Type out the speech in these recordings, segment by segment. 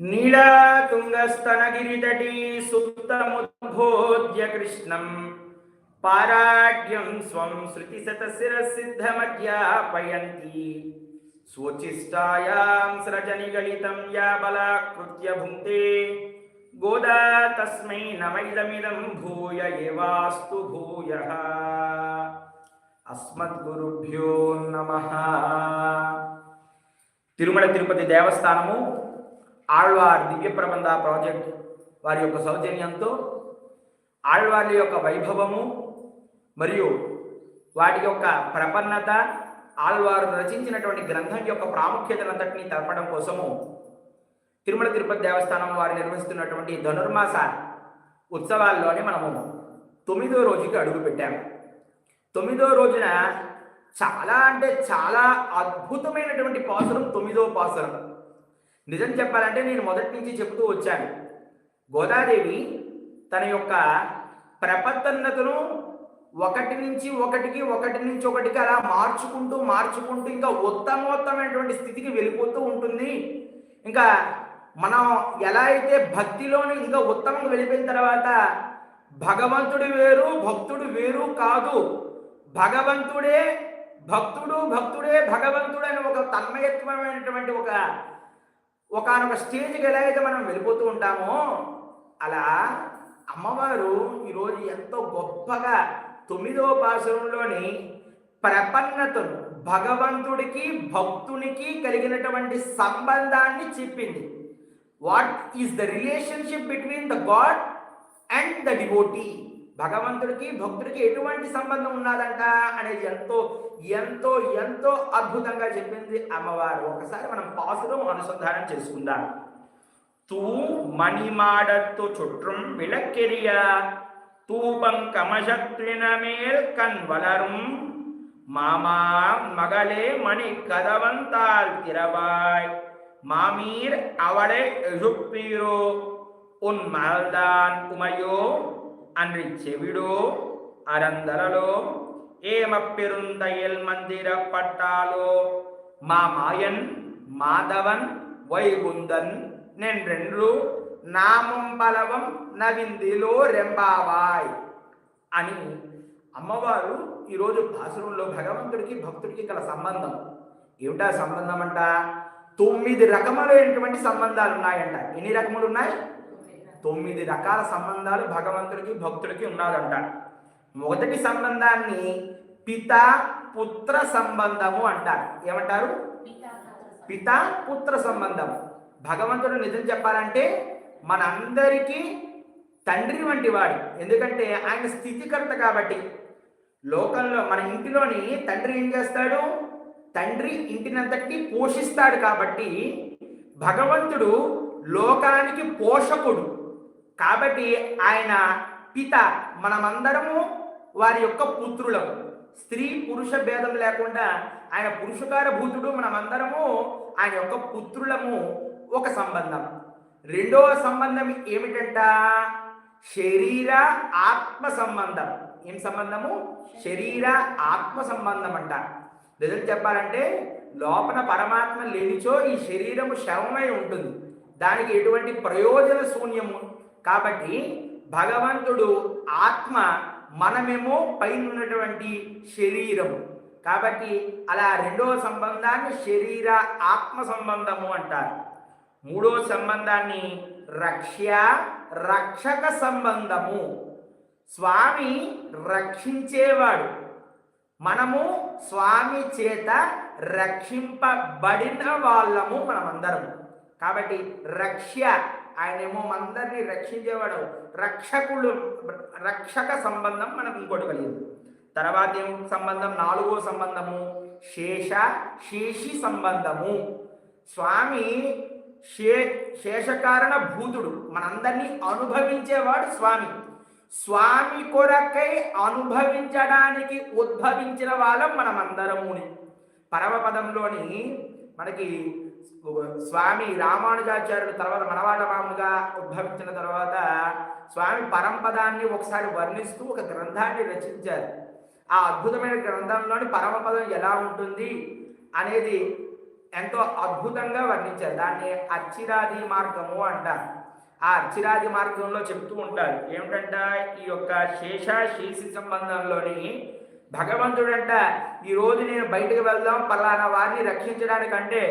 నీళాతుంగస్తనగిరితటీ సుప్తముద్బోధ్య కృష్ణం. పారాడ్యం స్వం శృతిశతశిరసిద్ధమధ్యాపయంతి. స్వచిష్టాయాం స్రజనిగళితం యా బలాకృత్య భుంక్తే గోదా తస్మై నమైదమిదం భూయ ఏవాస్తు భూయ. అస్మద్గురుభ్యో నమ. తిరుమల తిరుపతి దేవస్థానము ఆళ్వార్ దివ్య ప్రబంధ ప్రాజెక్ట్ వారి యొక్క సౌజన్యంతో ఆళ్వార్ల యొక్క వైభవము మరియు వాటి యొక్క ప్రపన్నత ఆళ్వారు రచించినటువంటి గ్రంథం యొక్క ప్రాముఖ్యతనంతటిని తెలపడం కోసము తిరుమల తిరుపతి దేవస్థానం వారు నిర్వహిస్తున్నటువంటి ధనుర్మాస ఉత్సవాల్లోనే మనము తొమ్మిదో రోజుకి అడుగు పెట్టాము. తొమ్మిదో రోజున చాలా అంటే చాలా అద్భుతమైనటువంటి పాసురం తొమ్మిదో పాసురం. నిజం చెప్పాలంటే నేను మొదటి నుంచి చెబుతూ వచ్చాను. గోదాదేవి తన యొక్క ప్రపత్తన్నతను ఒకటి నుంచి ఒకటికి ఒకటి నుంచి ఒకటికి అలా మార్చుకుంటూ మార్చుకుంటూ ఇంకా ఉత్తమోత్తమైనటువంటి స్థితికి వెళ్ళిపోతూ ఉంటుంది. ఇంకా మనం ఎలా అయితే భక్తిలోని ఇంకా ఉత్తమం వెళ్ళిపోయిన తర్వాత భగవంతుడు వేరు భక్తుడు వేరు కాదు. భగవంతుడే భక్తుడు భక్తుడే భగవంతుడు అని ఒక తన్మయత్వమైనటువంటి ఒక ఒకనొక స్టేజ్కి ఎలా అయితే మనం వెళ్ళిపోతూ ఉంటామో అలా అమ్మవారు ఈరోజు ఎంతో గొప్పగా తొమ్మిదో పాశంలోని ప్రపన్నతను భగవంతుడికి భక్తునికి కలిగినటువంటి సంబంధాన్ని చెప్పింది. What is the relationship between the god and the devotee భగవంతుడికి భక్తుడికి ఎటువంటి సంబంధం ఉన్నదంట అనేది ఎంతో ఎంతో ఎంతో అద్భుతంగా చెప్పింది అమ్మవారు. ఒకసారి మనం పాసులో అనుసంధానం చేసుకుందాం. తూ మణిమాడత్తు చుట్టం విలక్కెరియ తూపం కమశత్రినమే కన్వలరం మామా మగలే మణి కదవంతాల్ తిరవాయ్ మామీర్ అవడే ఎజుప్పీరో ఉన్ మహల్దాన్ ఉమయో అన్ని చెవిడో అరందరలో ஏமப்பெருந்தையில் மந்திரப்பட்டாலோ மாமாயன் மாதவன் వైగుందన్ నెండ్రెండ్లు నామం బలవం నవిందిలో రెంబావాయ్ అని అమ్మవారు ఈరోజు భాసురంలో భగవంతుడికి భక్తుడికి గల సంబంధం ఏమిటా సంబంధం అంట తొమ్మిది రకములైనటువంటి సంబంధాలు ఉన్నాయంట ఎన్ని రకములు ఉన్నాయి తొమ్మిది రకాల సంబంధాలు భగవంతుడికి భక్తుడికి ఉన్నదంట మొదటి సంబంధాన్ని పిత పుత్ర సంబంధము అంటారు. ఏమంటారు? పిత పుత్ర సంబంధం. భగవంతుడు నిజం చెప్పాలంటే మనందరికీ తండ్రి వంటి వాడు. ఎందుకంటే ఆయన స్థితికర్త కాబట్టి. లోకంలో మన ఇంటిలోని తండ్రి ఏం చేస్తాడు? తండ్రి ఇంటినంతటి పోషిస్తాడు కాబట్టి భగవంతుడు లోకానికి పోషకుడు. కాబట్టి ఆయన పిత మనమందరము వారి యొక్క పుత్రులం. స్త్రీ పురుష భేదం లేకుండా ఆయన పురుషకార భూతుడు మనమందరము ఆయన యొక్క పుత్రులము ఒక సంబంధం. రెండవ సంబంధం ఏమిటంట? శరీర ఆత్మ సంబంధం. ఏం సంబంధము? శరీర ఆత్మ సంబంధం అంట నిజం చెప్పాలంటే లోపల పరమాత్మ లేనిచో ఈ శరీరము శవమై ఉంటుంది. దానికి ఎటువంటి ప్రయోజన శూన్యము? కాబట్టి భగవంతుడు ఆత్మ మనమేమో పైన ఉన్నటువంటి శరీరము. కాబట్టి అలా రెండవ సంబంధాన్ని శరీర ఆత్మ సంబంధము అంటారు. మూడవ సంబంధాన్ని రక్ష్య రక్షక సంబంధము. స్వామి రక్షించేవాడు. మనము స్వామి చేత రక్షింపబడిన వాళ్ళము మనమందరం కాబట్టి రక్ష్య ఆయనేమో అందరినీ రక్షించేవాడు. రక్షకుడు రక్షక సంబంధం మనకు ఇంకోటి కలిగింది. తర్వాత ఏం సంబంధం? నాలుగో సంబంధము శేష శేషి సంబంధము. స్వామి శే శేషకారణ భూతుడు. మనందరినీ అనుభవించేవాడు స్వామి. స్వామి కొరకై అనుభవించడానికి ఉద్భవించిన వాళ్ళం మనమందరముని. పరమపదంలోని మనకి స్వామి రామానుజాచార్యుడు తర్వాత మనవాడ మామూలుగా ఉద్భవించిన తర్వాత స్వామి పరంపదాన్ని ఒకసారి వర్ణిస్తూ ఒక గ్రంథాన్ని రచించారు. ఆ అద్భుతమైన గ్రంథంలోని పరమపదం ఎలా ఉంటుంది అనేది ఎంతో అద్భుతంగా వర్ణించారు. దాన్ని అచ్చిరాది మార్గము అంటారు. ఆ అచ్చిరాది మార్గంలో చెప్తూ ఉంటారు. ఏమిటంట ఈ యొక్క శేష శేషి సంబంధంలోని భగవంతుడంట ఈరోజు నేను బయటకు వెళ్దాం పలానా వారిని రక్షించడానికంటే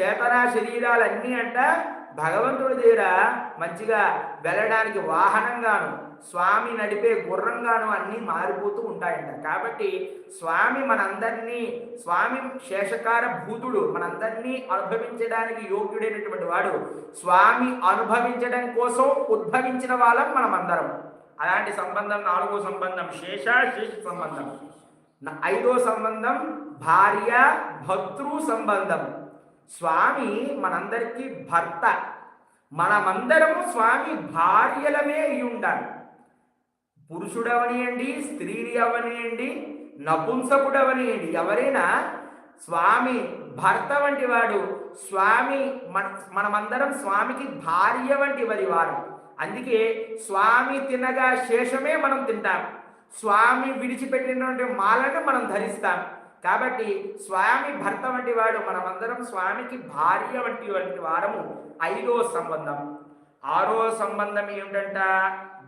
చేతన శరీరాలన్నీ అంట భగవంతుడి దగ్గర మంచిగా వెళ్ళడానికి వాహనంగాను స్వామి నడిపే గుర్రంగాను అన్నీ మారిపోతూ ఉంటాయంట. కాబట్టి స్వామి మనందరినీ స్వామి శేషకార భూతుడు మనందరినీ అనుభవించడానికి యోగ్యుడైనటువంటి వాడు. స్వామి అనుభవించడం కోసం ఉద్భవించిన వాళ్ళం మనమందరం. అలాంటి సంబంధం నాలుగో సంబంధం శేష శేష సంబంధం. ఐదో సంబంధం భార్య భర్తృ సంబంధం. స్వామి మనందరికీ భర్త. మనమందరము స్వామి భార్యలమే అయి ఉండాలి పురుషుడవనియండి స్త్రీని అవనియండి నపుంసకుడవనియండి. ఎవరైనా స్వామి భర్త వంటి వాడు స్వామి మన మనమందరం స్వామికి భార్య వంటి వారి వారు అందుకే స్వామి తినగా శేషమే మనం తింటాం. స్వామి విడిచిపెట్టినటువంటి మాలను మనం ధరిస్తాం. కాబట్టి స్వామి భర్త వంటి వాడు మనమందరం స్వామికి భార్య వంటి వంటి వారము. ఐదో సంబంధం. ఆరో సంబంధం ఏమిటంట?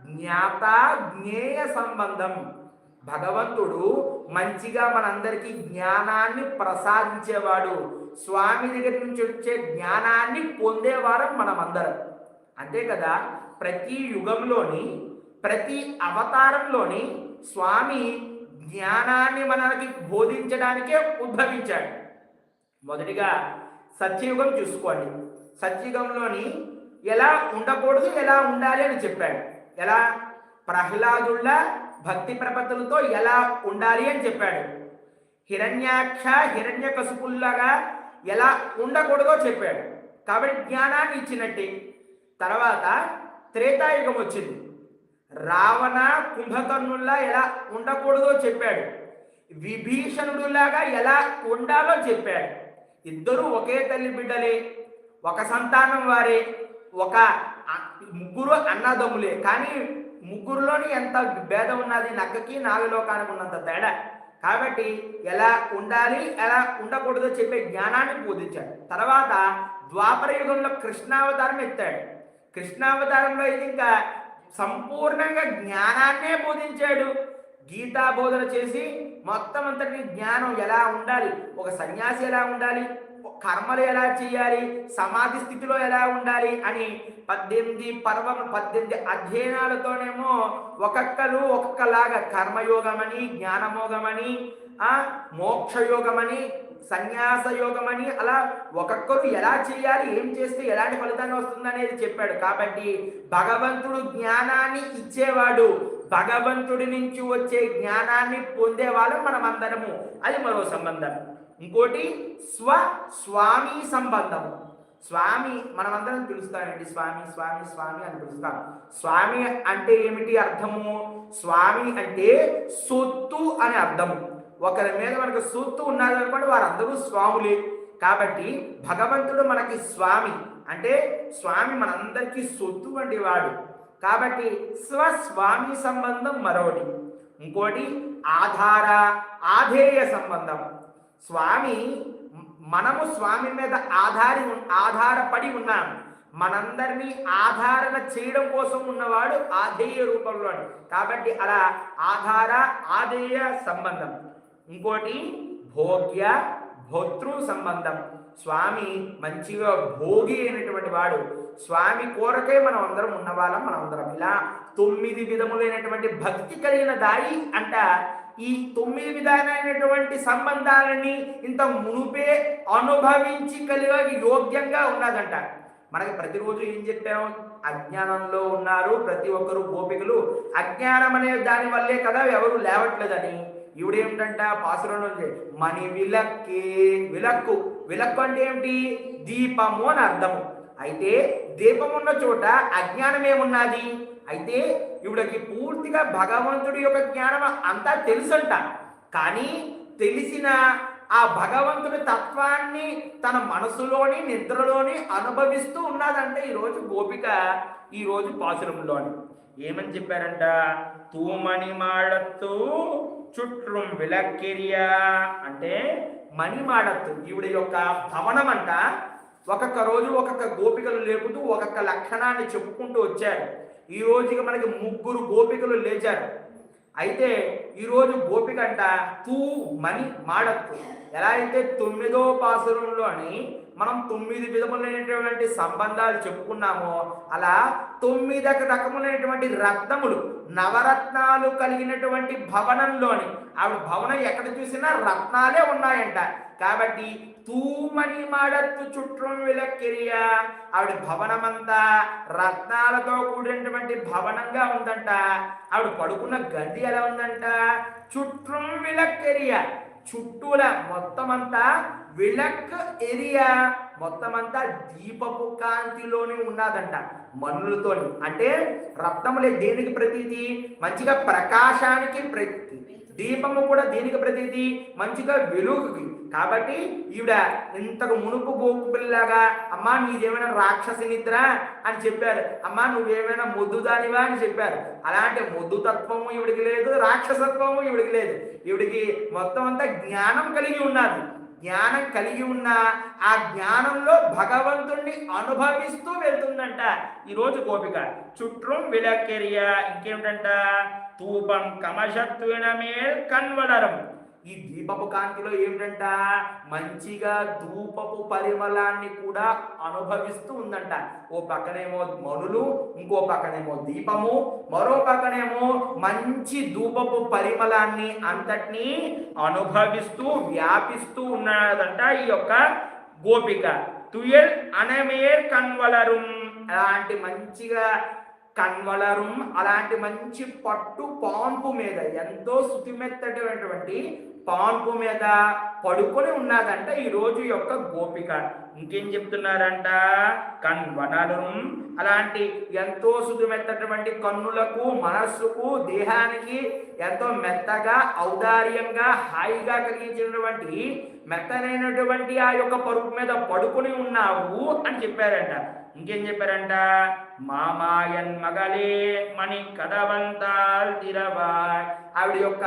జ్ఞాత జ్ఞేయ సంబంధం. భగవంతుడు మంచిగా మనందరికీ జ్ఞానాన్ని ప్రసాదించేవాడు. స్వామి దగ్గర నుంచి వచ్చే జ్ఞానాన్ని పొందేవారం మనమందరం. అంతే కదా? ప్రతి యుగంలోని ప్రతి అవతారంలోని స్వామి జ్ఞానాన్ని మనకి బోధించడానికే ఉద్భవించాడు. మొదటిగా సత్యయుగం చూసుకోండి. సత్యయుగంలోని ఎలా ఉండకూడదు ఎలా ఉండాలి అని చెప్పాడు. ఎలా? ప్రహ్లాదుళ్ళ భక్తి ప్రపత్తులతో ఎలా ఉండాలి అని చెప్పాడు. హిరణ్యాక్ష హిరణ్య కసుపుల్లాగా ఎలా ఉండకూడదో చెప్పాడు. కాబట్టి జ్ఞానాన్ని ఇచ్చినట్టే. తర్వాత త్రేతాయుగం వచ్చింది. రావణ కుంభకర్ణుల్లా ఎలా ఉండకూడదో చెప్పాడు. విభీషణుడులాగా ఎలా ఉండాలో చెప్పాడు. ఇద్దరు ఒకే తల్లి బిడ్డలే ఒక సంతానం వారే ఒక ముగ్గురు అన్నదమ్ములే. కానీ ముగ్గురులోని ఎంత భేదం ఉన్నది నక్కకి నాగలోకానికి ఉన్నంత తేడా. కాబట్టి ఎలా ఉండాలి ఎలా ఉండకూడదో చెప్పే జ్ఞానాన్ని బోధించాడు. తర్వాత ద్వాపర యుగంలో కృష్ణావతారం ఎత్తాడు. కృష్ణావతారంలో ఇది ఇంకా సంపూర్ణంగా జ్ఞానాన్నే బోధించాడు. గీతా బోధన చేసి మొత్తం అంతటి జ్ఞానం ఎలా ఉండాలి? ఒక సన్యాసి ఎలా ఉండాలి? కర్మలు ఎలా చేయాలి? సమాధి స్థితిలో ఎలా ఉండాలి? అని పద్దెనిమిది పర్వం పద్దెనిమిది అధ్యయనాలతోనేమో ఒక్కొక్కరు ఒక్కొక్కలాగా కర్మయోగమని జ్ఞానయోగమని మోక్షయోగమని సన్యాస అని అలా ఒక్కొక్కరు ఎలా చేయాలి ఏం చేస్తే ఎలాంటి ఫలితాన్ని వస్తుంది అనేది చెప్పాడు. కాబట్టి భగవంతుడు జ్ఞానాన్ని ఇచ్చేవాడు. భగవంతుడి నుంచి వచ్చే జ్ఞానాన్ని పొందేవాళ్ళం మనమందరము. అది మరో సంబంధం. ఇంకోటి స్వ స్వామి సంబంధం స్వామి మనమందరం పిలుస్తామండి. స్వామి స్వామి స్వామి అని పిలుస్తాం. స్వామి అంటే ఏమిటి అర్థము? స్వామి అంటే సొత్తు అని అర్థము. ఒకరి మీద మనకు సొత్తు ఉన్నారు అనుకోండి వారందరూ స్వాములే. కాబట్టి భగవంతుడు మనకి స్వామి. అంటే స్వామి మనందరికీ సొత్తు వంటి వాడు కాబట్టి స్వస్వామి సంబంధం మరొకటి. ఇంకోటి ఆధార ఆధేయ సంబంధం. స్వామి మనము స్వామి మీద ఆధారి ఉన్- ఆధారపడి ఉన్నాం. మనందరినీ ఆధారణ చేయడం కోసం ఉన్నవాడు ఆధేయ రూపంలో కాబట్టి అలా ఆధార ఆధేయ సంబంధం. ఇంకోటి భోగ్య భోతృ సంబంధం. స్వామి మంచిగా భోగి అయినటువంటి వాడు. స్వామి కోరకే మనం అందరం ఉన్నవాళ్ళం మనం అందరం ఇలా తొమ్మిది విధములైనటువంటి భక్తి కలిగిన దాయి అంట ఈ తొమ్మిది విధాలైనటువంటి సంబంధాలని ఇంత మునుపే అనుభవించి కలిగే యోగ్యంగా ఉన్నదంట. మనకి ప్రతిరోజు ఏం చెప్పాము? అజ్ఞానంలో ఉన్నారు ప్రతి ఒక్కరు గోపికలు. అజ్ఞానం అనే దాని వల్లే కదా ఎవరు లేవట్లేదని? ఈవిడేమిటంట పాసురంలో మణి విలక్కే విలక్కు. విలక్కు అంటే ఏమిటి? దీపము అని అర్థము. అయితే దీపం ఉన్న చోట అజ్ఞానం ఏమున్నది? అయితే ఈవిడకి పూర్తిగా భగవంతుడి యొక్క జ్ఞానం అంతా తెలుసంట. కానీ తెలిసిన ఆ భగవంతుడి తత్వాన్ని తన మనసులోని నిద్రలోని అనుభవిస్తూ ఉన్నదంటే ఈరోజు గోపిక ఈరోజు పాసురంలోని ఏమని చెప్పారంట? తూమణి మాడత్తు చుట్టూ విలక్కిరియా అంటే మణిమాడత్తు. ఈవిడ యొక్క భవనం అంట ఒక్కొక్క రోజు ఒక్కొక్క గోపికలు లేపుతూ ఒక్కొక్క లక్షణాన్ని చెప్పుకుంటూ వచ్చారు. ఈ రోజుకి మనకి ముగ్గురు గోపికలు లేచారు. అయితే ఈరోజు గోపిక అంట తూ మణి మాడత్తు ఎలా అయితే తొమ్మిదో పాసురంలోని మనం తొమ్మిది విధములైనటువంటి సంబంధాలు చెప్పుకున్నామో అలా తొమ్మిది రకములైనటువంటి రత్నములు నవరత్నాలు కలిగినటువంటి భవనంలోని ఆవిడ భవనం ఎక్కడ చూసినా రత్నాలే ఉన్నాయంట. కాబట్టి తూమని మాడత్తు చుట్రం విలక్కిరియ ఆవిడ భవనమంతా రత్నాలతో కూడినటువంటి భవనంగా ఉందంట. ఆవిడ పడుకున్న గది ఎలా ఉందంట? చుట్రం విలక్కెరియ. చుట్టూల మొత్తం అంతా విలక్ ఏరియా. మొత్తం అంతా దీపపు కాంతిలోనే ఉన్నదంట మనులతోని అంటే రక్తములే దేనికి ప్రతీతి? మంచిగా ప్రకాశానికి ప్రతీతి. దీపము కూడా దేనికి ప్రతీతి? మంచిగా వెలుగుకి. కాబట్టి ఈవిడ ఇంతకు మునుపు గోపిల్లాగా అమ్మా నీదేమైనా రాక్షసి నిద్ర? అని చెప్పారు. అమ్మా నువ్వేమైనా మొద్దుదానివా అని చెప్పారు. అలాంటి మొద్దు తత్వము ఈవిడికి లేదు రాక్షసత్వము ఈవిడికి లేదు. ఈవిడికి మొత్తం అంతా జ్ఞానం కలిగి ఉన్నది. జ్ఞానం కలిగి ఉన్న ఆ జ్ఞానంలో భగవంతుణ్ణి అనుభవిస్తూ వెళ్తుందంట ఈరోజు గోపిక. చుట్రం విలక్కెరియా ఇంకేమిటంట? తూపం కమషత్విన కన్వడరం కన్వలరం ఈ దీపపు కాంతిలో ఏమిటంట? మంచిగా ధూపపు పరిమళాన్ని కూడా అనుభవిస్తూ ఉందంట. ఓ పక్కనేమో మనులు ఇంకో పక్కనేమో దీపము మరో పక్కనేమో మంచి ధూపపు పరిమళాన్ని అంతటినీ అనుభవిస్తూ వ్యాపిస్తూ ఉన్నదంట ఈ యొక్క గోపిక. తుయల్ అనమేర్ కన్వలరుం అలాంటి మంచిగా కన్వలరం అలాంటి మంచి పట్టు పాన్పు మీద ఎంతో శుతిమెత్తటువంటి పాన్పు మీద పడుకొని ఉన్నదంట ఈ రోజు యొక్క గోపిక. ఇంకేం చెప్తున్నారంట? కన్వనరం అలాంటి ఎంతో శుతిమెత్తటువంటి కన్నులకు మనస్సుకు దేహానికి ఎంతో మెత్తగా ఔదార్యంగా హాయిగా కలిగించినటువంటి మెత్తనైనటువంటి ఆ యొక్క పరుపు మీద పడుకుని ఉన్నావు అని చెప్పారంట. ఇంకేం చెప్పారంట? మామాయన్ మగలే మణి కదవంతాల్ తిరవాయ్. ఆవిడ యొక్క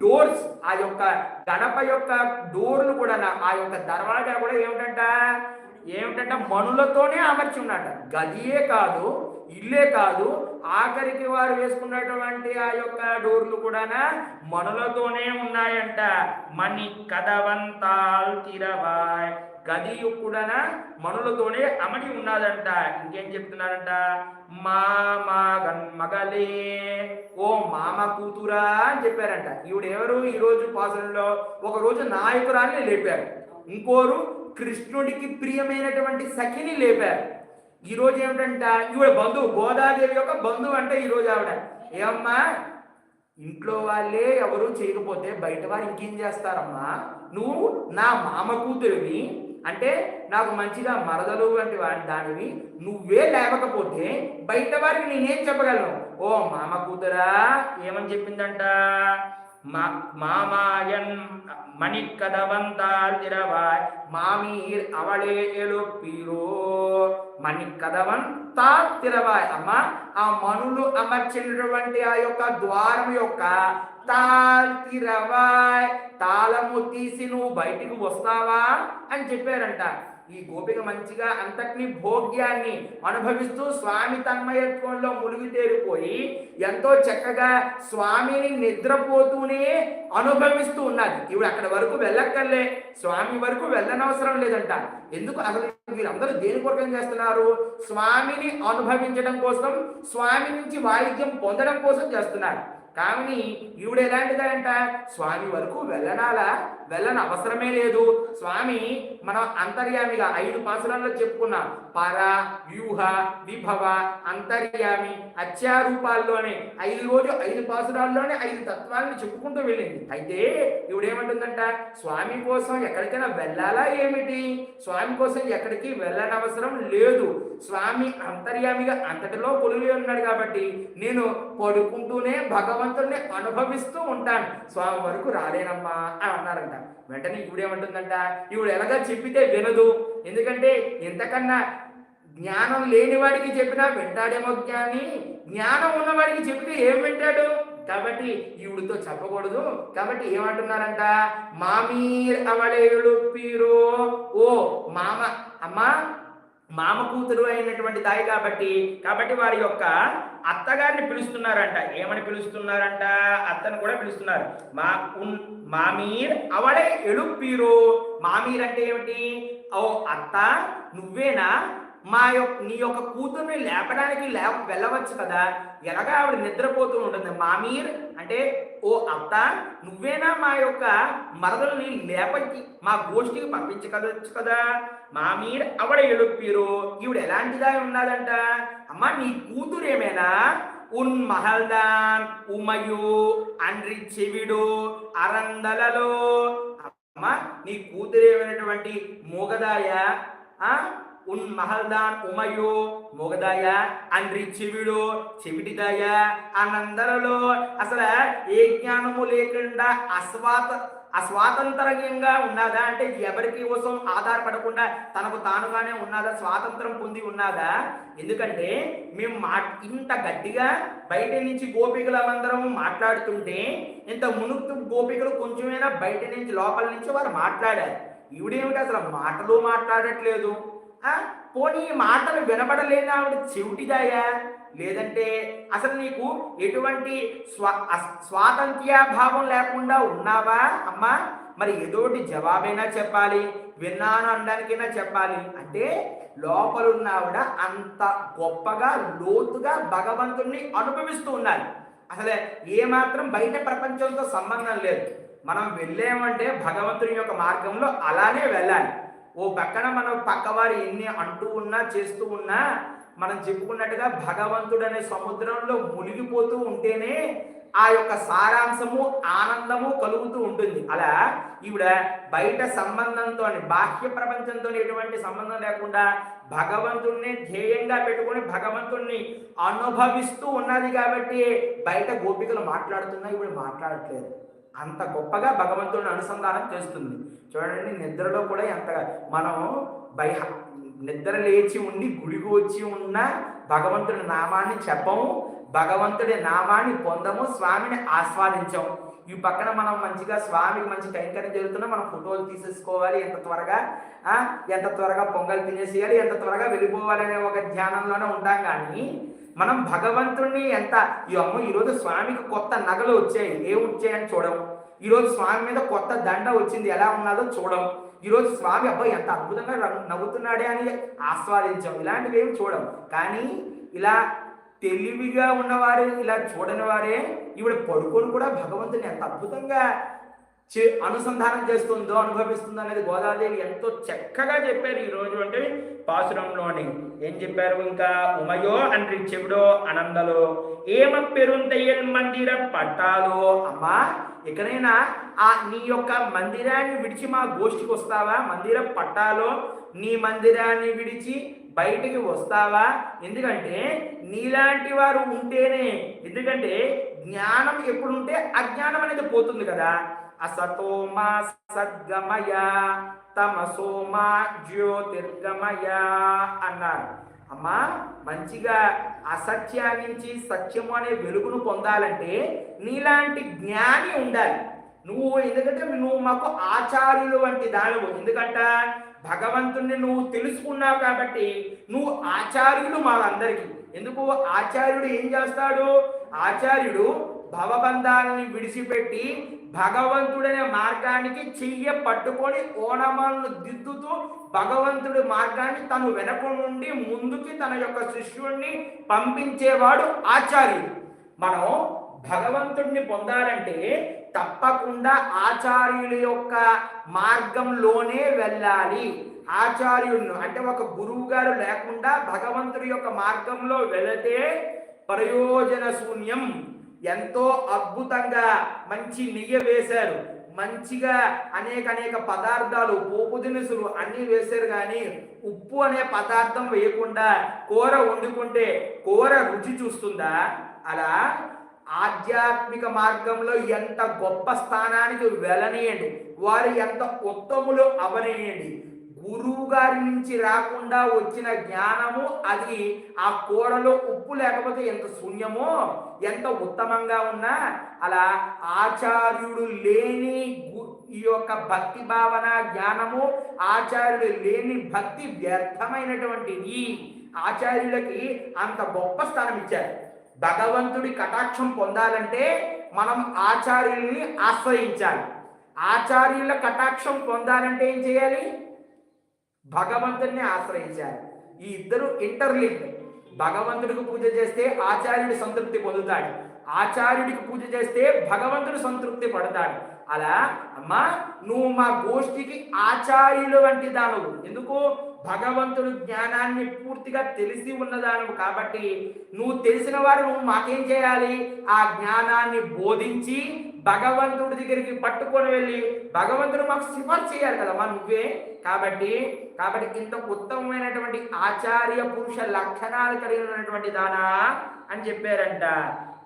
డోర్స్ ఆ యొక్క గడప యొక్క డోర్లు కూడా ఆ యొక్క దర్వాజా కూడా ఏమిటంట? ఏమిటంట? మనులతోనే అమర్చి ఉన్నట గదియే కాదు ఇల్లే కాదు ఆఖరికి వారు వేసుకున్నటువంటి ఆ యొక్క డోర్లు కూడా మనులతోనే ఉన్నాయంట. మణి కదవంతాల్ తిరవాయ్. గది కూడా మనులతోనే అమడి ఉన్నదంట. ఇంకేం చెప్తున్నాడంట మామా గన్ మగలే. ఓ మామ కూతురా అని చెప్పారంట. ఈవిడ ఎవరు ఈ పాసనలో ఒక రోజు నాయకురాల్ని లేపారు. ఇంకోరు కృష్ణుడికి ప్రియమైనటువంటి సఖిని లేపారు. ఈరోజు ఏమిటంట? ఈవిడ బంధువు గోదాదేవి యొక్క బంధువు అంటే ఈ రోజు ఆవిడ. ఏమమ్మా ఇంట్లో వాళ్ళే ఎవరు చేయకపోతే బయట వారు ఇంకేం చేస్తారమ్మా? నువ్వు నా మామ కూతురివి అంటే నాకు మంచిగా మరదలు వంటి వాడి దానివి నువ్వే లేవకపోతే బయట వారికి నేనేం చెప్పగలను ఓ మామ కూతురా ఏమని చెప్పిందంట మా మామాయన్ மணிக்கதவந்தால் திறவாய் மாமீர் அவளே எழுப்பீரோ మణికదవన్ తా తిరవాయ్ అమ్మ ఆ మనులు అమర్చినటువంటి ఆ యొక్క ద్వారం యొక్క తాల్ తిరవాయ్ తాళము తీసి నువ్వు బయటికి వస్తావా అని చెప్పారంట. ఈ గోపిక మంచిగా అంతటిని భోగ్యాన్ని అనుభవిస్తూ స్వామి తన్మయత్వంలో మునిగి తేలిపోయి ఎంతో చక్కగా స్వామిని నిద్రపోతూనే అనుభవిస్తూ ఉన్నది. ఇవి అక్కడ వరకు వెళ్ళక్కర్లే. స్వామి వరకు వెళ్ళనవసరం లేదంట. ఎందుకు అసలు వీరందరూ దేని కొరకం చేస్తున్నారు? స్వామిని అనుభవించడం కోసం స్వామి నుంచి వాయిద్యం పొందడం కోసం చేస్తున్నారు. కానీ ఈవిడ ఎలాంటిదంట? స్వామి వరకు వెళ్ళనాలా? వెళ్ళని అవసరమే లేదు. స్వామి మనం అంతర్యామిగా ఐదు పాసురాల్లో చెప్పుకున్నాం. పర వ్యూహ విభవ అంతర్యామి అత్యారూపాల్లోనే ఐదు రోజు ఐదు పాసురాల్లోనే ఐదు తత్వాలను చెప్పుకుంటూ వెళ్ళింది. అయితే ఈవిడేమంటుందంట? స్వామి కోసం ఎక్కడికైనా వెళ్ళాలా ఏమిటి? స్వామి కోసం ఎక్కడికి వెళ్ళనవసరం లేదు. స్వామి అంతర్యామిగా అంతటిలో కొలువే ఉన్నాడు కాబట్టి నేను పడుకుంటూనే భగవంతుడిని అనుభవిస్తూ ఉంటాను. స్వామి వరకు రాలేనమ్మా అని అన్నారంట వెంటనే ఈవిడేమంటుందంట ఈవిడ ఎలాగా చెప్పితే వినదు. ఎందుకంటే ఇంతకన్నా జ్ఞానం లేని వాడికి చెప్పినా వింటాడేమో జ్ఞాని జ్ఞానం ఉన్నవాడికి చెప్తే ఏం వింటాడు? కాబట్టి ఈవిడితో చెప్పకూడదు. కాబట్టి ఏమంటున్నారంట? మామీర్ అవళేయుడు పీరో. ఓ మామ అమ్మా మామ కూతురు అయినటువంటి తాయి కాబట్టి కాబట్టి వారి యొక్క అత్తగారిని పిలుస్తున్నారంట. ఏమని పిలుస్తున్నారంట? అత్తను కూడా పిలుస్తున్నారు. మా ఉన్ మామీర్ అవడే ఎడుపీరు మామీర్ అంటే ఏమిటి? ఓ అత్త నువ్వేనా? మా యొక్క నీ యొక్క కూతుర్ని లేపడానికి లేప వెళ్ళవచ్చు కదా? ఎలాగా ఆవిడ నిద్రపోతూ ఉంటుంది. మామీర్ అంటే ఓ అత్త నువ్వేనా మా యొక్క మరదల్ని లేపకి మా గోష్ఠికి పంపించగలవచ్చు కదా? మామీడ అవడ ఎడుప్పిరు ఈవిడ ఎలాంటిదా ఉన్నదంట అమ్మా నీ కూతురు ఏమైనా? ఉన్ మహల్దాన్ ఉమయు అండ్రి చెవిడు అరందలలో. అమ్మా నీ కూతురు ఏమైనటువంటి మూగదాయ? ఉన్ మహల్దాన్ ఉమయు మొగదాయ అండ్రి చెవిడు చెవిటిదాయ అనందరలో అసలు ఏ జ్ఞానము లేకుండా అస్వాత అస్వాతంత్రంగా ఉన్నదా అంటే ఎవరికి కోసం ఆధారపడకుండా తనకు తానుగానే ఉన్నదా స్వాతంత్రం పొంది ఉన్నదా ఎందుకంటే మేము మా ఇంత గట్టిగా బయట నుంచి గోపికలందరం మాట్లాడుతుంటే ఇంత మునుక్తు గోపికలు కొంచెమైనా బయట నుంచి లోపల నుంచి వారు మాట్లాడారు ఈవిడేమిటి అసలు మాటలు మాట్లాడట్లేదు పోనీ మాటలు వినబడలేని ఆవిడ చెవిటిదాయా? లేదంటే అసలు నీకు ఎటువంటి స్వా అస్- స్వాతంత్ర్య భావం లేకుండా ఉన్నావా? అమ్మా మరి ఏదోటి జవాబైనా చెప్పాలి విన్నాను అనడానికైనా చెప్పాలి. అంటే లోపలున్న ఆవిడ అంత గొప్పగా లోతుగా భగవంతుణ్ణి అనుభవిస్తూ ఉండాలి అసలే ఏమాత్రం బయట ప్రపంచంతో సంబంధం లేదు. మనం వెళ్ళామంటే భగవంతుని యొక్క మార్గంలో అలానే వెళ్ళాలి. ఓ పక్కన మనం పక్కవారు ఎన్ని అంటూ ఉన్నా చేస్తూ ఉన్నా మనం చెప్పుకున్నట్టుగా భగవంతుడు అనే సముద్రంలో మునిగిపోతూ ఉంటేనే ఆ యొక్క సారాంశము ఆనందము కలుగుతూ ఉంటుంది. అలా ఈవిడ బయట సంబంధంతో బాహ్య ప్రపంచంతో ఎటువంటి సంబంధం లేకుండా భగవంతుణ్ణి ధ్యేయంగా పెట్టుకొని భగవంతుణ్ణి అనుభవిస్తూ ఉన్నది కాబట్టి బయట గోపికలు మాట్లాడుతున్నా ఇవి మాట్లాడట్లేదు. అంత గొప్పగా భగవంతుడిని అనుసంధానం చేస్తుంది. చూడండి నిద్రలో కూడా ఎంతగా మనం బై నిద్ర లేచి ఉండి గుడికి వచ్చి ఉన్న భగవంతుడి నామాన్ని చెప్పము భగవంతుడి నామాన్ని పొందము స్వామిని ఆస్వాదించము. ఈ పక్కన మనం మంచిగా స్వామికి మంచి కైంకర్యం జరుగుతున్నా మనం ఫోటోలు తీసేసుకోవాలి. ఎంత త్వరగా ఎంత త్వరగా పొంగల్ తినేసేయాలి ఎంత త్వరగా వెళ్ళిపోవాలి అనే ఒక ధ్యానంలోనే ఉంటాం కానీ మనం భగవంతుణ్ణి ఎంత ఈ అమ్మ ఈరోజు స్వామికి కొత్త నగలు వచ్చాయి. ఏం వచ్చాయని చూడము ఈరోజు స్వామి మీద కొత్త దండ వచ్చింది. ఎలా ఉన్నదో చూడం. ఈరోజు స్వామి అబ్బాయి ఎంత అద్భుతంగా నవ్వుతున్నాడే అని ఆస్వాదించాం. ఇలాంటివి ఏమి చూడం. కానీ ఇలా తెలివిగా ఉన్నవారు ఇలా చూడని వారే ఈవిడ పడుకొని కూడా భగవంతుని ఎంత అద్భుతంగా అనుసంధానం చేస్తుందో అనుభవిస్తుందో అనేది గోదాదేవి ఎంతో చక్కగా చెప్పారు ఈ రోజు. అంటే పాసురంలోని ఏం చెప్పారు? ఇంకా ఉమయో అంటే చెవిడో అనందలో ఏమ పెరుంతయ్యల్ మందిర పట్టాలో అమ్మా ఇకనైనా ఆ నీ యొక్క మందిరాన్ని విడిచి మా గోష్ఠికి వస్తావా? మందిర పట్టాలో నీ మందిరాన్ని విడిచి బయటికి వస్తావా? ఎందుకంటే నీలాంటి వారు ఉంటేనే ఎందుకంటే జ్ఞానం ఎప్పుడు ఉంటే అజ్ఞానం అనేది పోతుంది కదా. అసతోమా సద్గమయ తమసోమా జ్యోతిర్గమయ అన్నారు. అమ్మా మంచిగా అసత్యాన్నించి సత్యము అనే వెలుగును పొందాలంటే నీలాంటి జ్ఞాని ఉండాలి. నువ్వు ఎందుకంటే నువ్వు మాకు ఆచార్యులు వంటి దానివు. ఎందుకంట? భగవంతుణ్ణి నువ్వు తెలుసుకున్నావు కాబట్టి నువ్వు ఆచార్యులు మాకందరికీ. ఎందుకు? ఆచార్యుడు ఏం చేస్తాడు? ఆచార్యుడు భవబంధాలని విడిచిపెట్టి భగవంతుడనే మార్గానికి చెయ్య పట్టుకొని ఓనమాలను దిద్దుతూ భగవంతుడి మార్గాన్ని తను వెనక నుండి ముందుకి తన యొక్క శిష్యుణ్ణి పంపించేవాడు ఆచార్యుడు. మనం భగవంతుడిని పొందాలంటే తప్పకుండా ఆచార్యుల యొక్క మార్గంలోనే వెళ్ళాలి. ఆచార్యులను అంటే ఒక గురువు గారు లేకుండా భగవంతుడి యొక్క మార్గంలో వెళితే ప్రయోజన శూన్యం. ఎంతో అద్భుతంగా మంచి నెయ్యి వేశారు. మంచిగా అనేక అనేక పదార్థాలు పోపు దినుసులు అన్నీ వేశారు కానీ ఉప్పు అనే పదార్థం వేయకుండా కూర వండుకుంటే కూర రుచి చూస్తుందా? అలా ఆధ్యాత్మిక మార్గంలో ఎంత గొప్ప స్థానానికి వెళ్ళనీయండి. వారు ఎంత ఉత్తములు అవనీయండి. గురువు గారి నుంచి రాకుండా వచ్చిన జ్ఞానము అది ఆ కూరలో ఉప్పు లేకపోతే ఎంత శూన్యమో ఎంత ఉత్తమంగా ఉన్నా అలా ఆచార్యుడు లేని గు- ఈ యొక్క భక్తి భావన జ్ఞానము ఆచార్యుడు లేని భక్తి వ్యర్థమైనటువంటిది ఆచార్యులకి అంత గొప్ప స్థానం ఇచ్చారు. భగవంతుడి కటాక్షం పొందాలంటే మనం ఆచార్యుల్ని ఆశ్రయించాలి. ఆచార్యుల కటాక్షం పొందాలంటే ఏం చేయాలి? భగవంతుడిని ఆశ్రయించాలి. ఈ ఇద్దరు ఇంటర్లింక్ భగవంతుడికి పూజ చేస్తే ఆచార్యుడి సంతృప్తి పొందుతాడు. ఆచార్యుడికి పూజ చేస్తే భగవంతుడు సంతృప్తి పడతాడు. అలా అమ్మా నువ్వు మా గోష్ఠికి ఆచార్యులు వంటి దానవు. ఎందుకు? భగవంతుడు జ్ఞానాన్ని పూర్తిగా తెలిసి ఉన్నదానవు కాబట్టి నువ్వు తెలిసిన వారు నువ్వు మాకేం చేయాలి? ఆ జ్ఞానాన్ని బోధించి భగవంతుడి దగ్గరికి పట్టుకొని వెళ్ళి భగవంతుడు మాకు సిఫార్సు చేయాలి కదమ్మా నువ్వే. కాబట్టి కాబట్టి ఇంత ఉత్తమమైనటువంటి ఆచార్య పురుష లక్షణాలు కలిగినటువంటి దానా అని చెప్పారంట.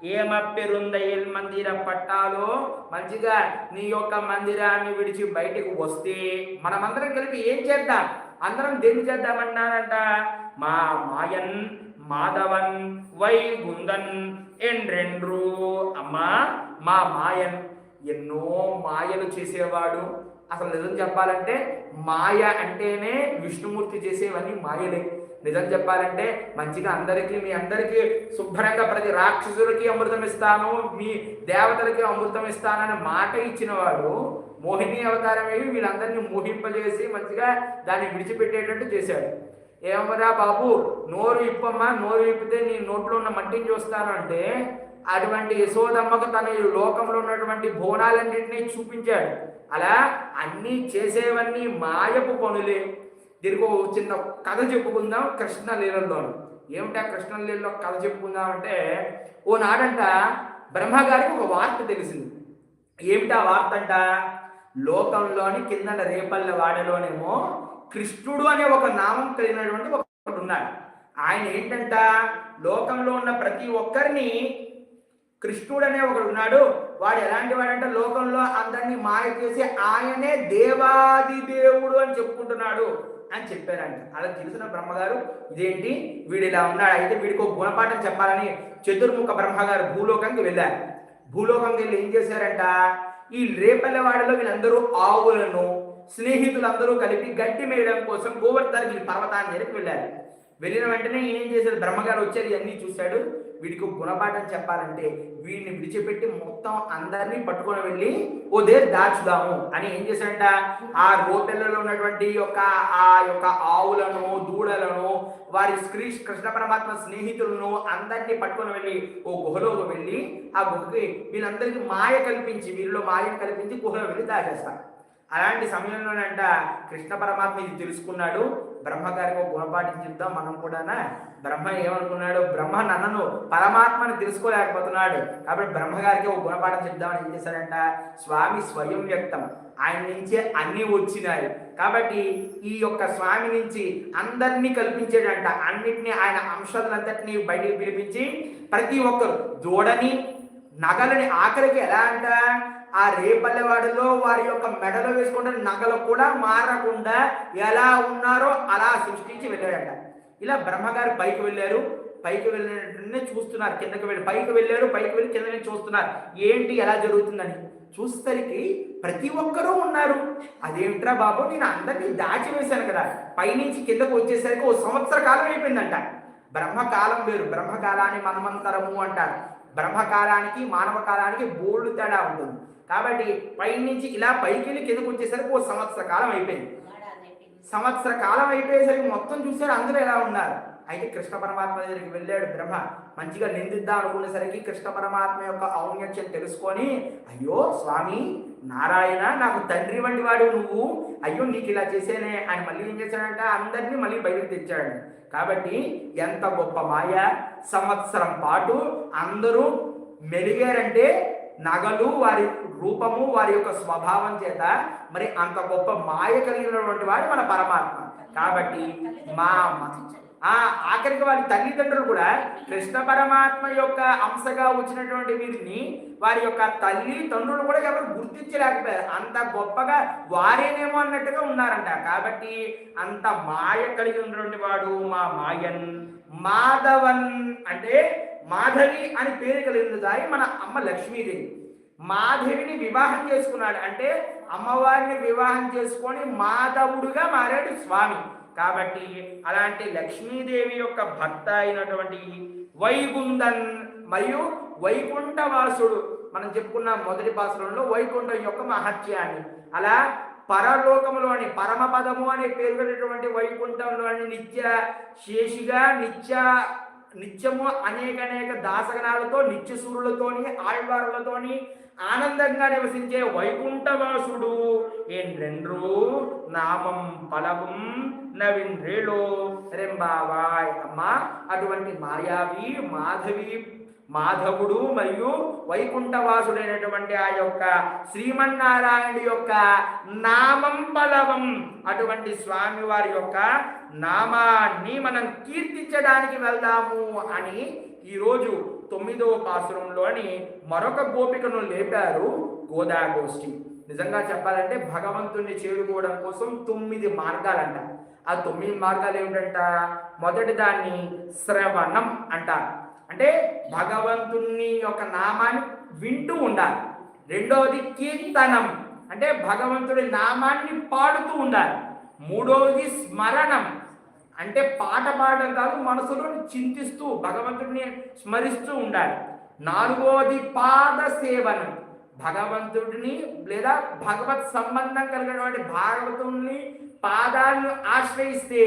ఏమప్పెరుంద ఏల్ మందిర పట్టాలో? మంచిగా నీ యొక్క మందిరాన్ని విడిచి బయటకు వస్తే మనమందరం కలిపి ఏం చేద్దాం? అందరం దేన్ని చేద్దామన్నారంట? మా మాయన్ మాధవన్ వై గుందన్ ఎండ్రెండ్రు. అమ్మా మా మాయన్ ఎన్నో మాయలు చేసేవాడు. అసలు నిజం చెప్పాలంటే మాయ అంటేనే విష్ణుమూర్తి చేసేవన్నీ మాయలే. నిజం చెప్పాలంటే మంచిగా అందరికీ మీ అందరికీ శుభ్రంగా ప్రతి రాక్షసులకి అమృతం ఇస్తాను మీ దేవతలకి అమృతం ఇస్తానని మాట ఇచ్చిన వాడు మోహిని అవతారం అయ్యి వీళ్ళందరినీ మోహింపజేసి మంచిగా దాన్ని విడిచిపెట్టేటట్టు చేశాడు. ఏమరా బాబు నోరు ఇప్పమ్మా నోరు ఇప్పితే నీ నోట్లో ఉన్న మట్టిని చూస్తాను అంటే అటువంటి యశోదమ్మకు తన లోకంలో ఉన్నటువంటి బోనాలన్నింటినీ చూపించాడు. అలా అన్నీ చేసేవన్నీ మాయపు పనులే. దీనికి ఒక చిన్న కథ చెప్పుకుందాం కృష్ణ లీలల్లోను. ఏమిటా కృష్ణ లీలలో కథ చెప్పుకుందాం అంటే ఓ నాడంట బ్రహ్మగారికి ఒక వార్త తెలిసింది. ఏమిటా వార్త అంట లోకంలోని కింద రేపల్లె వాడలోనేమో కృష్ణుడు అనే ఒక నామం కలిగినటువంటి ఒకడు ఉన్నాడు. ఆయన ఏంటంట? లోకంలో ఉన్న ప్రతి ఒక్కరిని కృష్ణుడు అనే ఒకడు ఉన్నాడు. వాడు ఎలాంటి వాడంటే లోకంలో అందరినీ మాయ చేసి ఆయనే దేవాది దేవుడు అని చెప్పుకుంటున్నాడు అని చెప్పారంట అలా తెలిసిన బ్రహ్మగారు ఇదేంటి? వీడు ఇలా ఉన్నాడు. అయితే వీడికి ఒక గుణపాఠం చెప్పాలని చతుర్ముఖ బ్రహ్మగారు భూలోకంకి వెళ్ళారు. భూలోకంకి వెళ్ళి ఏం చేశారంట? ఈ రేపల్లెవాడలో వీళ్ళందరూ ఆవులను స్నేహితులందరూ కలిపి గడ్డి మేయడం కోసం గోవర్ధనగిరి పర్వతాన్ని దగ్గరికి వెళ్ళారు. వెళ్ళిన వెంటనే ఈయన ఏం చేశాడు? బ్రహ్మగారు వచ్చారు ఇవన్నీ చూశాడు. వీడికి గుణపాఠం చెప్పాలంటే వీడిని విడిచిపెట్టి మొత్తం అందరినీ పట్టుకొని వెళ్ళి ఓ దేర్ దాచుదాము అని ఏం చేశాడంట? ఆ రోడ్లలో ఉన్నటువంటి యొక్క ఆ యొక్క ఆవులను దూడలను వారి శ్రీ కృష్ణ పరమాత్మ స్నేహితులను అందరినీ పట్టుకొని వెళ్ళి ఓ గుహలోకి వెళ్ళి ఆ గుహకి వీళ్ళందరికీ మాయ కల్పించి వీరిలో మాయను కల్పించి గుహలో వెళ్ళి దాచేస్తారు అలాంటి సమయంలోనంట కృష్ణ పరమాత్మ ఇది తెలుసుకున్నాడు. బ్రహ్మగారికి ఒక గుణపాఠం చెప్దాం. మనం కూడానా? బ్రహ్మ ఏమనుకున్నాడు? బ్రహ్మ నన్నను పరమాత్మను తెలుసుకోలేకపోతున్నాడు. కాబట్టి బ్రహ్మగారికి ఒక గుణపాఠం చెప్దామని ఏం చేశాడంట స్వామి స్వయం వ్యక్తం. ఆయన నుంచే అన్నీ వచ్చినాయి. కాబట్టి ఈ యొక్క స్వామి నుంచి అందరినీ కల్పించాడంట. అన్నిటినీ ఆయన అంశాలంతటినీ బయటికి పిలిపించి ప్రతి ఒక్కరు దూడని నగలని ఆఖరికి ఎలా అంట? ఆ రేపల్లెవాడిలో వారి యొక్క మెడలో వేసుకుంటున్న నగలు కూడా మారకుండా ఎలా ఉన్నారో అలా సృష్టించి వెళ్ళాడంట ఇలా బ్రహ్మగారు పైకి వెళ్ళారు. పైకి వెళ్ళినట్టునే చూస్తున్నారు. కిందకి వెళ్ళి పైకి వెళ్ళారు. పైకి వెళ్ళి కింద చూస్తున్నారు. ఏంటి? ఎలా జరుగుతుందని చూసేసరికి ప్రతి ఒక్కరూ ఉన్నారు. అదేమిట్రా బాబు? నేను అందరినీ దాచి వేశాను కదా. పైనుంచి కిందకు వచ్చేసరికి ఓ సంవత్సర కాలం అయిపోయిందంట. బ్రహ్మకాలం వేరు. బ్రహ్మకాలాన్ని మనమంతరము అంటారు. బ్రహ్మకాలానికి మానవ కాలానికి బోల్డ్ తేడా ఉంటుంది. కాబట్టి పైనుంచి ఇలా పైకి వెళ్ళి కిందకు వచ్చేసరికి ఓ సంవత్సర కాలం అయిపోయింది. సంవత్సర కాలం అయిపోయేసరికి మొత్తం చూసారు అందరూ ఎలా ఉన్నారు? అయితే కృష్ణ పరమాత్మ దగ్గరికి వెళ్ళాడు బ్రహ్మ. మంచిగా నిందిద్దాం అనుకునేసరికి కృష్ణ పరమాత్మ యొక్క ఔన్నత్యం తెలుసుకొని అయ్యో స్వామి నారాయణ నాకు తండ్రి వంటి వాడు నువ్వు. అయ్యో నీకు ఇలా చేసేనే అని మళ్ళీ ఏం చేశాడంటే అందరినీ మళ్ళీ బయటకు తెచ్చాడు. కాబట్టి ఎంత గొప్ప మాయ. సంవత్సరం పాటు అందరూ మెలిగారంటే నగలు వారి రూపము వారి యొక్క స్వభావం చేత మరి అంత గొప్ప మాయ కలిగినటువంటి వాడు మన పరమాత్మ. కాబట్టి మా ఆ ఆఖరికి వారి తల్లిదండ్రులు కూడా కృష్ణ పరమాత్మ యొక్క అంశగా వచ్చినటువంటి వీరిని వారి యొక్క తల్లి తండ్రులు కూడా ఎవరు గుర్తించలేకపోయారు. అంత గొప్పగా వారేనేమో అన్నట్టుగా ఉన్నారంట. కాబట్టి అంత మాయ కలిగి ఉన్నటువంటి వాడు మా మాయన్ మాధవన్ అంటే మాధవి అని పేరు కలిగింది మన అమ్మ లక్ష్మీదేవి. మాధవిని వివాహం చేసుకున్నాడు. అంటే అమ్మవారిని వివాహం చేసుకొని మాధవుడుగా మారాడు స్వామి. కాబట్టి అలాంటి లక్ష్మీదేవి యొక్క భర్త అయినటువంటి వైగుందన్ మరియు వైకుంఠవాసుడు మనం చెప్పుకున్న మొదటి పాత్రలో వైకుంఠం యొక్క మహత్యాన్ని అలా పరలోకములోని పరమపదము అనే పేరుగలటువంటి వైకుంఠంలోని నిత్య శేషిగా నిత్య నిత్యము అనేక అనేక దాసగణాలతో నిత్య సూర్యులతోని ఆళ్వారులతోని ఆనందంగా నివసించే వైకుంఠవాసుడు. ఎండ్రెండ్రు నామం పలవం నవింద్రేలో రెంబావాయ్. అమ్మా అటువంటి మాయావి మాధవి మాధవుడు మరియు వైకుంఠవాసుడైనటువంటి ఆ యొక్క శ్రీమన్నారాయణుడి యొక్క నామం పలవం. అటువంటి స్వామి వారి యొక్క నామాన్ని మనం కీర్తించడానికి వెళ్దాము అని ఈరోజు తొమ్మిదవ పాసురంలోని మరొక గోపికను లేపారు గోదాగోష్ఠి. నిజంగా చెప్పాలంటే భగవంతుణ్ణి చేరుకోవడం కోసం తొమ్మిది మార్గాలంట. ఆ తొమ్మిది మార్గాలు ఏమిటంట? మొదటి దాన్ని శ్రవణం అంటారు. అంటే భగవంతుని యొక్క నామాన్ని వింటూ ఉండాలి. రెండవది కీర్తనం. అంటే భగవంతుడి నామాన్ని పాడుతూ ఉండాలి. మూడవది స్మరణం. అంటే పాట పాడడం కాదు మనసులో చింతిస్తూ భగవంతుడిని స్మరిస్తూ ఉండాలి. నాలుగవది పాద సేవనం. భగవంతుడిని లేదా భగవత్ సంబంధం కలిగినటువంటి భాగవతుని పాదాలను ఆశ్రయిస్తే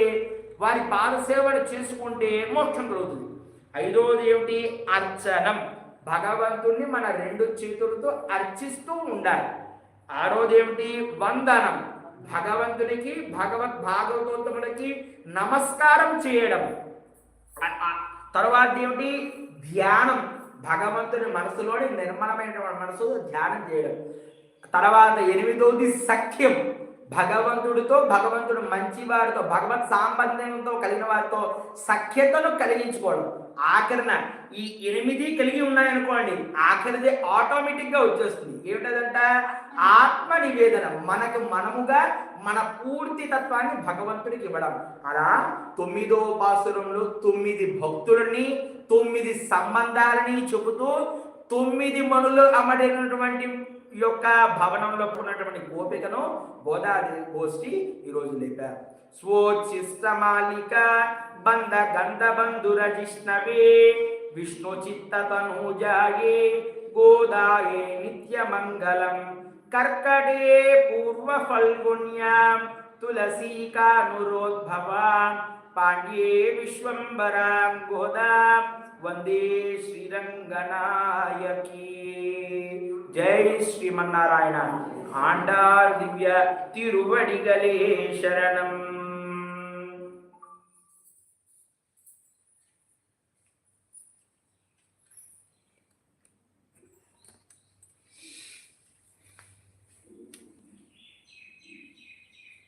వారి పాద సేవలు చేసుకుంటే మోక్షం కలుగుతుంది. ఐదవది ఏమిటి? అర్చనం. భగవంతుణ్ణి మన రెండు చేతులతో అర్చిస్తూ ఉండాలి. ఆరోది ఏమిటి? వందనం. భగవంతునికి భగవద్ భాగవతోత్తముడికి నమస్కారం చేయడం తర్వాత ఏమిటి? ధ్యానం. భగవంతుని మనసులోని నిర్మలమైన మనసు ధ్యానం చేయడం. తర్వాత ఎనిమిదవది సఖ్యం. భగవంతుడితో భగవంతుడు మంచి వారితో భగవత్ సాంబంధంతో కలిగిన వారితో సఖ్యతను కలిగించుకోవడం. ఆఖరిన ఈ ఎనిమిది కలిగి ఉన్నాయనుకోండి ఆఖరిది ఆటోమేటిక్గా వచ్చేస్తుంది. ఏమిటదంట? ఆత్మ నివేదన మనకు మనముగా మన పూర్తి తత్వాన్ని భగవంతుడికి ఇవ్వడం. అలా తొమ్మిదో పాసురంలో తొమ్మిది భక్తులని తొమ్మిది సంబంధాలని చెబుతూ తొమ్మిది మనులు అమడినటువంటి యొక్క భవనంలో ఉన్నటువంటి గోపికను గోదావరి గోష్ఠి ఈరోజు లేపారు. స్వోచిష్టమాలిక బంధ గంధ బంధుర జిష్ణవే విష్ణు చిత్త తనూజాయే గోదాయే నిత్యమంగళం. కర్కటే పూర్వ ఫల్గుణ్యాం తులసీకానురోద్భవ పాండ్యే విశ్వంబరాం గోదాం. వందే శ్రీరంగనాయకీ. జై శ్రీమన్నారాయణ. ఆండార్ దివ్య తిరువడిగలే శరణం.